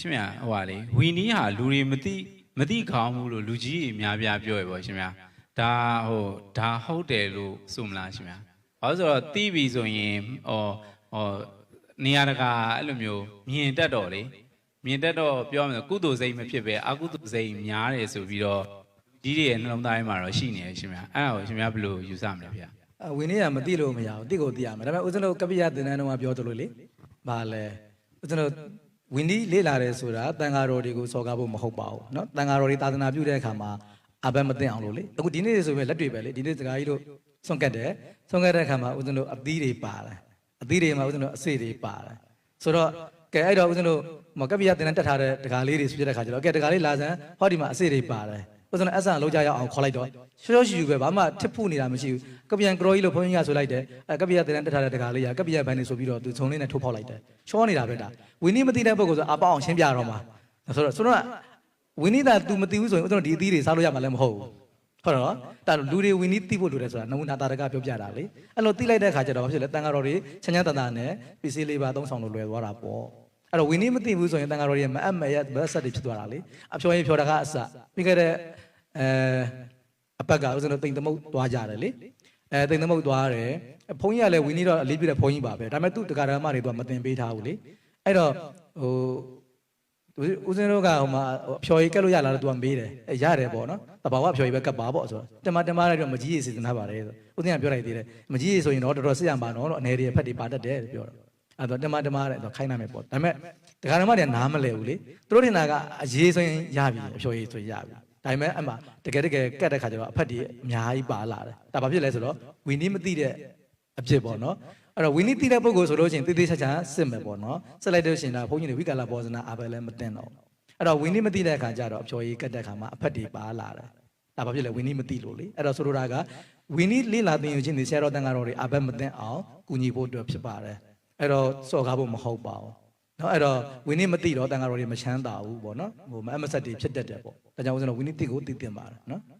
ရှင်မြဟိုပါလေဝီနီးဟာလူတွေမသိမသိခေါင်းဘူးလို့လူကြီးကြီးအများပြားပြောရပေါ့ရှင်မြဒါဟိုဒါဟုတ်တယ်လို့ဆိုမလားရှင်မြဘာလို့ဆိုတော့တီးပြီဆိုရင်ဟောဟောနေရာတကာအဲ့လိုမျိုးမြင်တတ်တော့လေမြင်တတ်တော့ပြောမယ်ဆိုကုသိုလ်စိတ်မဖြစ်ပဲအကုသိုလ်စိတ်များတယ်ဆိုပြီးတော့လူကြီးတွေရဲ့နှလုံးသားထဲမှာတော့ရှိနေတယ်ရှင်မြအဲ့ဒါကိုရှင်မြဘယ်လိုယူဆမလဲဗျာ အဝင်းနေရမသိလို့မရဘူးတိကိုသိရမယ်ဒါပေမဲ့ဦးဇင်းတို့ကပိယသင်္นานတော်ကပြောသလိုလေဘာလဲဦးဇင်းတို့ ဝင်းဒီလေးလာတယ်ဆိုတာတန်ဃာတော်တွေကိုစော်ကားဖို့မဟုတ်ပါဘူးเนาะတန်ဃာတော်တွေသာသနာပြုတဲ့အခါမှာအဘက်မသိအောင်လို့လေအခုဒီနေ့ဆိုရင်လက်တွေပဲလေဒီနေ့စကားကြီးတို့ဆွန့်ကတ်တယ်ဆွန့်ကတ်တဲ့အခါမှာဦးဇင်းတို့အသီးတွေပါတယ်အသီးတွေမှာဦးဇင်းတို့အစေတွေပါတယ်ဆိုတော့ကဲအဲ့တော့ဦးဇင်းတို့မကပိယသင်္นานတက်ထားတဲ့ဒကာလေးတွေဆိုပြတဲ့အခါကျတော့ကဲဒကာလေးလာစမ်းဟောဒီမှာအစေတွေပါတယ် ဥစဉ်အဆန်လောက်ကြရအောင်ခေါ်လိုက်တော့ရှောရှောရှူရှူပဲဘာမှထစ်ဖူးနေတာမရှိဘူးကပြန်ကရောကြီးလို့ဘုန်းကြီးကဆိုလိုက်တယ်အဲကပြန်တန်တက်ထားတဲ့တကားလေးကကပြန်ဘိုင်းနေဆိုပြီးတော့သူဇုံလေးနဲ့ထိုးဖောက်လိုက်တယ်ချောနေတာပဲဒါဝင်းနီးမသိတဲ့ပုဂ္ဂိုလ်ဆိုအပအောင်ရှင်းပြတော့မှာဆိုတော့ဆိုတော့ဝင်းနီးတာသူမသိဘူးဆိုရင်ဥစဉ်ဒီအသီးတွေစားလို့ရမှာလည်းမဟုတ်ဘူးဟုတ်တော့ဒါလူတွေဝင်းနီးသိဖို့လိုတယ်ဆိုတာနမူနာတာရကပြောပြတာလေအဲ့လိုသိလိုက်တဲ့အခါကျတော့ဘာဖြစ်လဲတန်ဃာတော်တွေချမ်းချမ်းသာသာနဲ့ပစ္စည်းလေးပါသုံးဆောင်လို့လွယ်သွားတာပေါ့အဲ့တော့ဝင်းနီးမသိဘူးဆိုရင်တန်ဃာတော်တွေမအပ်မရဘတ်ဆက်တွေဖြစ်သွားတာလေအဖြောရင်ဖြောတာကအစပြီးခဲ့တဲ့ အဲအပတ်ကဦးဇင်းတို့တိမ်သမုတ်သွားကြတယ်လေအဲတိမ်သမုတ်သွားတယ်ဘုန်းကြီးကလည်းဝင်းနေတော့အလေးပြတဲ့ဘုန်းကြီးပါပဲဒါပေမဲ့သူ့တရားဓမ္မတွေကမတင်ပေးထားဘူးလေအဲ့တော့ဟိုဦးစင်းတို့ကဟိုမှာအဖြော်ကြီးကက်လို့ရလားလို့သူကမေးတယ်အဲရတယ်ပေါ့နော်တဘာဝအဖြော်ကြီးပဲကပ်ပါပေါ့ဆိုတော့တမတမလိုက်တော့မကြီးရေးစီစဉ်ထားပါတယ်ဆိုဦးစင်းကပြောလိုက်သေးတယ်မကြီးရေးဆိုရင်တော့တော်တော်စစ်ရမှာနော်လို့အနေတွေဖက်တွေပါတတ်တယ်လို့ပြောတော့အဲ့တော့တမတမတဲ့တော့ခိုင်းနိုင်မယ်ပေါ့ဒါပေမဲ့ဒကာဓမ္မတွေကနားမလဲဘူးလေသူတို့ထင်တာကအရေးဆိုရင်ရပြီအဖြော်ကြီးဆိုရင်ရပြီ ဒါပေမဲ့အမှတကယ်တကယ်ကတ်တဲ့ခါကျတော့အဖက်တွေအများကြီးပါလာတယ်ဒါဘာဖြစ်လဲဆိုတော့ဝီနီးမသိတဲ့အဖြစ်ပေါ့နော်အဲ့တော့ဝီနီးသိတဲ့ပုဂ္ဂိုလ်ဆိုလို့ရှိရင်တိတိကျကျစစ်မယ်ပေါ့နော်စစ်လိုက်လို့ရှိရင်ဒါဘုန်းကြီးတွေဝိကာလဘောဇနာအဘယ်လည်းမတင်တော့ဘူးအဲ့တော့ဝင်းနေမသိတဲ့အခါကျတော့အဖြော်ကြီးကတ်တဲ့အခါမှာအဖက်တွေပါလာတယ်။ဒါဘာဖြစ်လဲဝင်းနေမသိလို့လေ။အဲ့တော့ဆိုလိုတာကဝင်းနေလေးလာတင်ယူခြင်းဒီဆရာတော်တန်ဃာတော်တွေအဘက်မသိအောင်ကူညီဖို့အတွက်ဖြစ်ပါတယ်။အဲ့တော့စော်ကားဖို့မဟုတ်ပါဘူး။ နော်အဲ့တော့ဝင်းနေမသိတော့တန်ဃာတော်တွေမချမ်းသာဘူးပေါ့နော်။ဟိုမအမဆက်တွေဖြစ်တတ်တယ်ပေါ့။ဒါကြောင့်ဦးဇင်းတို့ဝင်းနေသိကိုသိတင်ပါတယ်နော်။